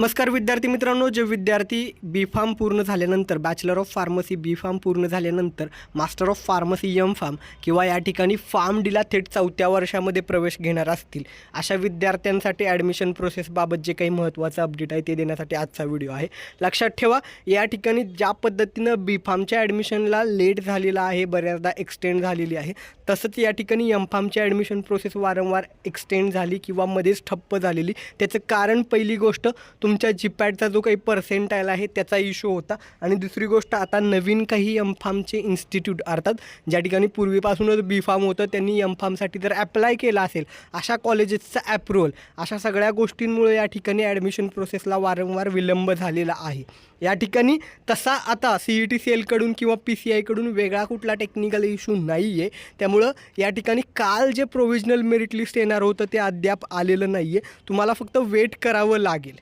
नमस्कार विद्यार्थी मित्रांनो जे विद्यार्थी बी फार्म पूर्ण झाल्यानंतर bachelor of pharmacy B pharm पूर्ण झाल्यानंतर master of pharmacy M pharm किंवा या ठिकाणी फार्म डीला थेट चौथ्या वर्षामध्ये प्रवेश घेणार असतील. अशा विद्यार्थ्यांसाठी ॲडमिशन प्रोसेसबाबत जे काही महत्त्वाचं अपडेट आहे ते देण्यासाठी आजचा व्हिडिओ आहे. लक्षात ठेवा या ठिकाणी ज्या पद्धतीनं बी फार्मच्या ॲडमिशनला लेट झालेला आहे बऱ्याचदा एक्सटेंड झालेली आहे तसंच या ठिकाणी एम फार्मची ॲडमिशन प्रोसेस वारंवार एक्सटेंड झाली किंवा मध्येच ठप्प झालेली. त्याचं कारण पहिली गोष्ट तुमच्या जीपॅडचा जो काही पर्सेंटाईल आहे त्याचा इश्यू होता. आणि दुसरी गोष्ट आता नवीन काही एम फार्मचे इन्स्टिट्यूट अर्थात ज्या ठिकाणी पूर्वीपासूनच बी फार्म होतं त्यांनी एम फार्मसाठी जर ॲप्लाय केला असेल. अशा कॉलेजेसचा ॲप्रुव्हल अशा सगळ्या गोष्टींमुळे या ठिकाणी ॲडमिशन प्रोसेसला वारंवार विलंब झालेला आहे. या ठिकाणी तसा आता सी ई टी सी एलकडून किंवा पी सी आयकडून वेगळा कुठला टेक्निकल इश्यू नाही आहे त्यामुळे या ठिकाणी काल जे प्रोव्हिजनल मेरिट लिस्ट येणार होतं ते अद्याप आलेलं नाही आहे तुम्हाला फक्त वेट करावं लागेल.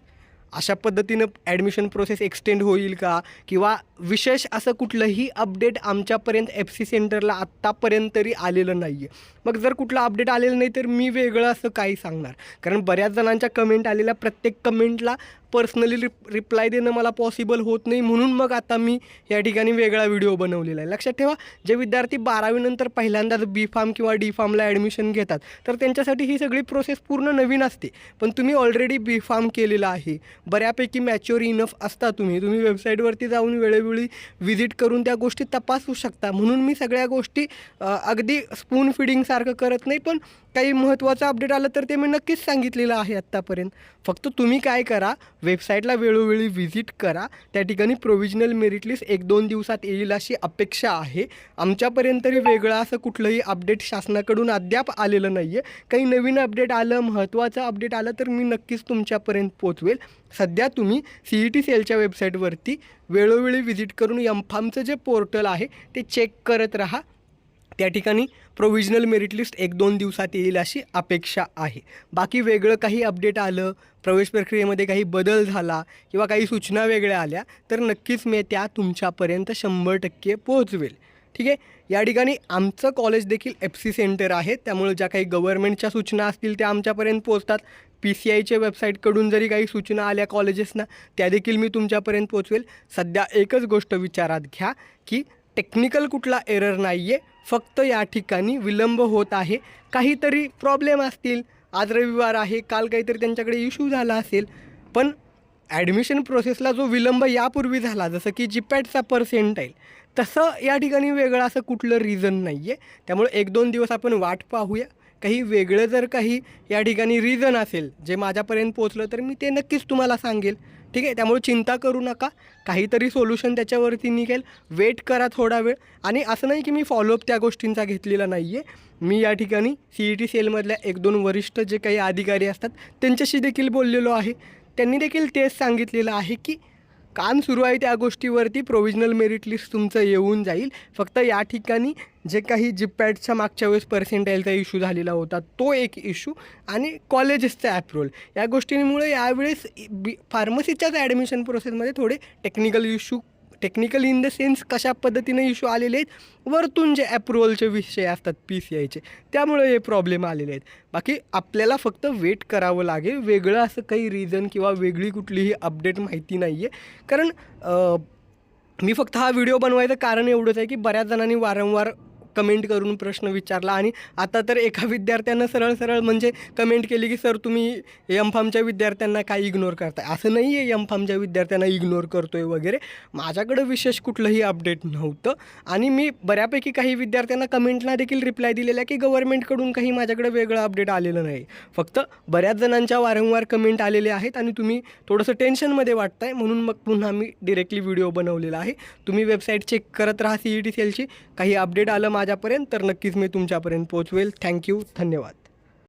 अशा पद्धतीनं ॲडमिशन प्रोसेस एक्सटेंड होईल का? किंवा विशेष असं कुठलंही अपडेट आमच्यापर्यंत एफ सी सेंटरला आत्तापर्यंत तरी आलेलं नाही आहे मग जर कुठलं अपडेट आलेलं नाही तर मी वेगळं असं काही सांगणार. कारण बऱ्याच जणांच्या कमेंट आलेल्या प्रत्येक कमेंटला पर्सनली रिप रिप्लाय देणं मला पॉसिबल होत नाही. म्हणून मग आता मी या ठिकाणी वेगळा व्हिडिओ बनवलेला आहे. लक्षात ठेवा जे विद्यार्थी बारावीनंतर पहिल्यांदाच बी फार्म किंवा डी फार्मला ॲडमिशन घेतात तर त्यांच्यासाठी ही सगळी प्रोसेस पूर्ण नवीन असते. पण तुम्ही ऑलरेडी बी फार्म केलेला आहे. बऱ्यापैकी मॅच्युअर इनफ असता तुम्ही. तुम्ही वेबसाईटवरती जाऊन वेळोवेळी व्हिजिट करून त्या गोष्टी तपासू शकता. म्हणून मी सगळ्या गोष्टी अगदी स्पून फिडिंगसारखं करत नाही पण काही महत्त्वाचं अपडेट आलं तर ते मी नक्कीच सांगितलेलं आहे आत्तापर्यंत. फक्त तुम्ही काय करा वेबसाईटला वेळोवेळी व्हिजिट करा. त्या ठिकाणी प्रोव्हिजनल मेरिट लिस्ट एक दोन दिवसात येईल अशी अपेक्षा आहे. आमच्यापर्यंत तरी वेगळं असं कुठलंही अपडेट शासनाकडून अद्याप आलेलं नाही आहे काही नवीन अपडेट आलं महत्त्वाचं अपडेट आलं तर मी नक्कीच तुमच्यापर्यंत पोचवेल सध्या तुम्ही सी ई टी सेलच्या वेबसाईटवरती वेळोवेळी व्हिजिट करून एमफामचं जे पोर्टल आहे ते चेक करत राहा. त्या ठिकाणी प्रोव्हिजनल मेरिट लिस्ट एक दोन दिवसात येईल अशी अपेक्षा आहे. बाकी वेगळं काही अपडेट आलं प्रवेश प्रक्रियेमध्ये काही बदल झाला किंवा काही सूचना वेगळ्या आल्या तर नक्कीच मी त्या तुमच्यापर्यंत शंभर टक्के पोहोचवेल. ठीक आहे? या ठिकाणी आमचं कॉलेज देखील एफ सी सेंटर आहे. त्यामुळे ज्या काही गव्हर्नमेंटच्या सूचना असतील त्या आमच्यापर्यंत पोहोचतात. पी सी आयच्या वेबसाईटकडून जरी काही सूचना आल्या कॉलेजेसना त्या देखील मी तुमच्यापर्यंत पोचवेल सध्या एकच गोष्ट विचारात घ्या की टेक्निकल कुठला एरर नाही आहे फक्त या ठिकाणी विलंब होत आहे. काहीतरी प्रॉब्लेम असतील. आज रविवार आहे. काल काहीतरी त्यांच्याकडे इश्यू झाला असेल. पण ॲडमिशन प्रोसेसला जो विलंब यापूर्वी झाला जसं की जीपॅटचा पर्सेंटाईल तसं या ठिकाणी वेगळं असं कुठलं रिझन नाही आहे त्यामुळे एक दोन दिवस आपण वाट पाहूया. काही वेगळं जर काही या ठिकाणी रिझन असेल जे माझ्यापर्यंत पोचलं तर मी ते नक्कीच तुम्हाला सांगेल. ठीक आहे? त्यामुळे चिंता करू नका. काहीतरी सोल्युशन त्याच्यावरती निघेल. वेट करा थोडा वेळ. आणि असं नाही की मी फॉलोअप त्या गोष्टींचा घेतलेला नाही आहे मी या ठिकाणी सी ई टी सेलमधल्या एक दोन वरिष्ठ जे काही अधिकारी असतात त्यांच्याशी देखील बोललेलो आहे. त्यांनी देखील तेच सांगितलेलं आहे की काम सुरू आहे त्या गोष्टीवरती. प्रोविजनल मेरिट लिस्ट तुमचं येऊन जाईल. फक्त या ठिकाणी जे काही जिपॅटच्या मागच्या वेळेस पर्सेंटाईलचा इश्यू झालेला होता तो एक इश्यू आणि कॉलेजेसचा ॲप्रुव्हल या गोष्टींमुळे यावेळेस बी फार्मसीच्याच ॲडमिशन प्रोसेसमध्ये थोडे technical issue technical in the sense कशा पद्धतीने इश्यू आलेले आहेत. वरतून जे ॲप्रुव्हलचे विषय असतात पी सी आयचे त्यामुळे हे प्रॉब्लेम आलेले आहेत. बाकी आपल्याला फक्त वेट करावं लागेल. वेगळं असं काही रिझन किंवा वेगळी कुठलीही अपडेट माहिती नाही आहे कारण मी फक्त हा व्हिडिओ बनवायचं कारण एवढंच आहे की बऱ्याच जणांनी वारंवार कमेंट करून प्रश्न विचारला आणि आता तर एका विद्यार्थ्यानं सरळ सरळ म्हणजे कमेंट केली की सर तुम्ही एम फार्मच्या विद्यार्थ्यांना काय इग्नोर करताय? असं नाही आहे एम फार्मच्या विद्यार्थ्यांना इग्नोर करतोय वगैरे. माझ्याकडं विशेष कुठलंही अपडेट नव्हतं. आणि मी बऱ्यापैकी काही विद्यार्थ्यांना कमेंटला देखील रिप्लाय दिलेला आहे की गव्हर्नमेंटकडून काही माझ्याकडे वेगळं अपडेट आलेलं नाही. फक्त बऱ्याच जणांच्या वारंवार कमेंट आलेले आहेत आणि तुम्ही थोडंसं टेन्शनमध्ये वाटताय. म्हणून मग पुन्हा मी डिरेक्टली व्हिडिओ बनवलेला आहे. तुम्ही वेबसाईट चेक करत राहा सी ई टी सेलची काही अपडेट आलं माझ्यापर्यंत तर नक्कीच मी तुमच्यापर्यंत पोहोचवेल. थँक्यू धन्यवाद.